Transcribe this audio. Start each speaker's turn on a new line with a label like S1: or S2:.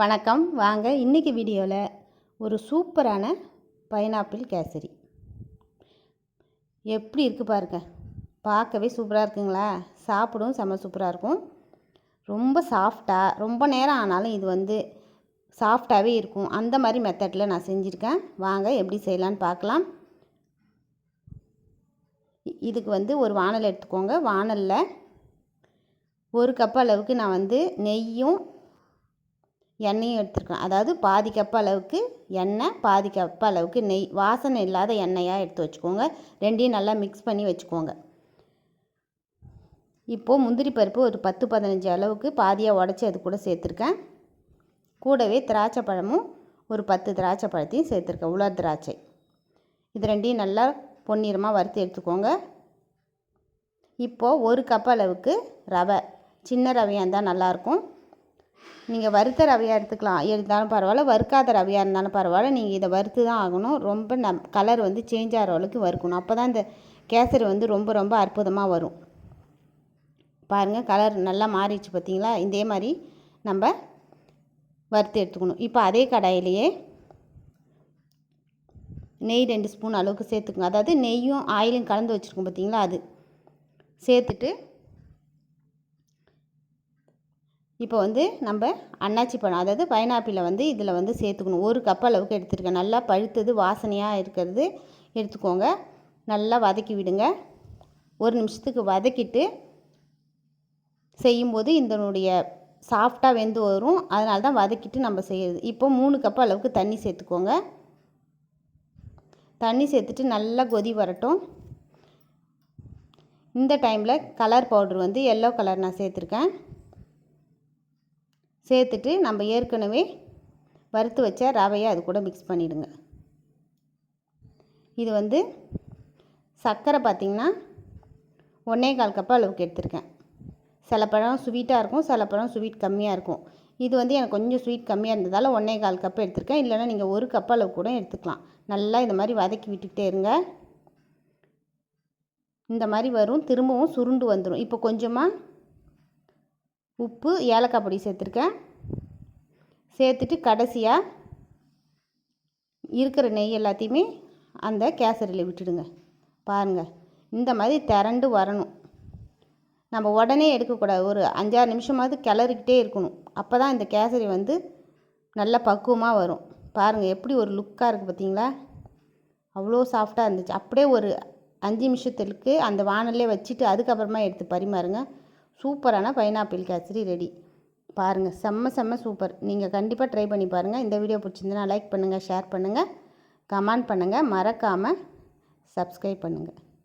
S1: வணக்கம். வாங்க இன்றைக்கி வீடியோவில் ஒரு சூப்பரான பைனாப்பிள் கேசரி. எப்படி இருக்குது பாருங்க. பார்க்கவே சூப்பராக இருக்குங்களா? சாப்பிடும் செம்ம சூப்பராக இருக்கும். ரொம்ப சாஃப்டாக ரொம்ப நேரம் ஆனாலும் இது வந்து சாஃப்டாகவே இருக்கும். அந்த மாதிரி மெத்தடில் நான் செஞ்சுருக்கேன். வாங்க எப்படி செய்யலான்னு பார்க்கலாம். இதுக்கு வந்து ஒரு வானல் எடுத்துக்கோங்க. வானலில் ஒரு கப் அளவுக்கு நான் வந்து நெய்யும் எண்ணெயும் எடுத்துருக்கேன் அதாவது பாதி கப் அளவுக்கு எண்ணெய் பாதி கப் அளவுக்கு நெய் வாசனை இல்லாத எண்ணெயாக எடுத்து வச்சுக்கோங்க. ரெண்டையும் நல்லா மிக்ஸ் பண்ணி வச்சுக்கோங்க. இப்போது முந்திரி பருப்பு ஒரு பத்து பதினஞ்சு அளவுக்கு பாதியாக உடச்சி அது கூட சேர்த்துருக்கேன். கூடவே திராட்சை பழமும் ஒரு பத்து திராட்சை பழத்தையும் சேர்த்துருக்கேன். உலர் திராட்சை. இது ரெண்டையும் நல்லா பொன்னிறமாக வறுத்து எடுத்துக்கோங்க. இப்போது ஒரு கப் அளவுக்கு ரவை. சின்ன ரவையாக இருந்தால் நல்லாயிருக்கும் நீங்கள் வறுத்த ரவையாக எடுத்துக்கலாம். இருந்தாலும் பரவாயில்ல. வறுக்காத ரவையாக இருந்தாலும் பரவாயில்ல. நீங்கள் இதை வறுத்து தான் ஆகணும். ரொம்ப நம் கலர் வந்து சேஞ்ச் ஆகிற அளவுக்கு வறுக்கணும். அப்போ தான் இந்த கேசரி வந்து ரொம்ப ரொம்ப அற்புதமாக வரும். பாருங்கள் கலர் நல்லா மாறிடுச்சு பார்த்தீங்களா? இதே மாதிரி நம்ம வறுத்து எடுத்துக்கணும். இப்போ அதே கடாயிலேயே நெய் ரெண்டு ஸ்பூன் அளவுக்கு சேர்த்துக்கோங்க. அதாவது நெய்யும் ஆயிலும் கலந்து வச்சுருக்கோம் பார்த்தீங்களா? அது. சேர்த்துட்டு இப்போ வந்து நம்ம அன்னாச்சி பழம் அதாவது பைனாப்பிளை வந்து இதில் வந்து சேர்த்துக்கணும். ஒரு கப் அளவுக்கு எடுத்துருக்கேன். நல்லா பழுத்தது வாசனையாக இருக்கிறது எடுத்துக்கோங்க. நல்லா வதக்கி விடுங்க. ஒரு நிமிஷத்துக்கு வதக்கிட்டு செய்யும்போது இதனுடைய சாஃப்டாக வெந்து வரும். அதனால தான் வதக்கிட்டு நம்ம செய்கிறது இப்போ மூணு கப் அளவுக்கு தண்ணி சேர்த்துக்கோங்க. தண்ணி சேர்த்துட்டு நல்லா கொதி வரட்டும். இந்த டைமில் கலர் பவுடர் வந்து எல்லோ கலர் நான் சேர்த்துருக்கேன். சேர்த்துட்டு நம்ம ஏற்கனவே வறுத்து வச்ச ரவையை அது கூட மிக்ஸ் பண்ணிவிடுங்க இது வந்து சர்க்கரை பார்த்திங்கன்னா ஒன்றே கால் கப்பு அளவுக்கு எடுத்திருக்கேன். சில பழம் ஸ்வீட்டாக இருக்கும் சில பழம் ஸ்வீட் கம்மியாக இருக்கும். இது வந்து எனக்கு கொஞ்சம் ஸ்வீட் கம்மியாக இருந்ததால் ஒன்றே கால் கப் எடுத்திருக்கேன். இல்லைன்னா நீங்கள் ஒரு கப் அளவு கூட எடுத்துக்கலாம். நல்லா இந்த மாதிரி வதக்கி விட்டுக்கிட்டே இருங்க. இந்த மாதிரி வரும் திரும்பவும் சுருண்டு வந்துடும் இப்போ கொஞ்சமாக உப்பு ஏலக்காய் பொடி சேர்த்துருக்கேன். சேர்த்துட்டு கடைசியாக இருக்கிற நெய் எல்லாத்தையுமே அந்த கேசரியில் விட்டுடுங்க. பாருங்கள் இந்த மாதிரி திரண்டு வரணும். நம்ம உடனே எடுக்கக்கூடாது. ஒரு அஞ்சாறு நிமிஷமாவது கிளறிக்கிட்டே இருக்கணும். அப்போ தான் இந்த கேசரி வந்து நல்ல பக்குவமாக வரும். பாருங்கள் எப்படி ஒரு லுக்காக இருக்குது பார்த்தீங்களா அவ்வளோ சாஃப்டாக இருந்துச்சு. அப்படியே ஒரு அஞ்சு நிமிஷத்துக்கு அந்த வானல்லே வச்சுட்டு அதுக்கப்புறமா எடுத்து பரிமாறுங்க. சூப்பரான பைனாப்பிள் கேசரி ரெடி பாருங்கள் செம்ம செம்ம சூப்பர் நீங்கள் கண்டிப்பாக ட்ரை பண்ணி பாருங்கள் இந்த வீடியோ பிடிச்சிருந்தனா லைக் பண்ணுங்கள் ஷேர் பண்ணுங்கள் கமெண்ட் பண்ணுங்கள் மறக்காமல் சப்ஸ்கிரைப் பண்ணுங்கள்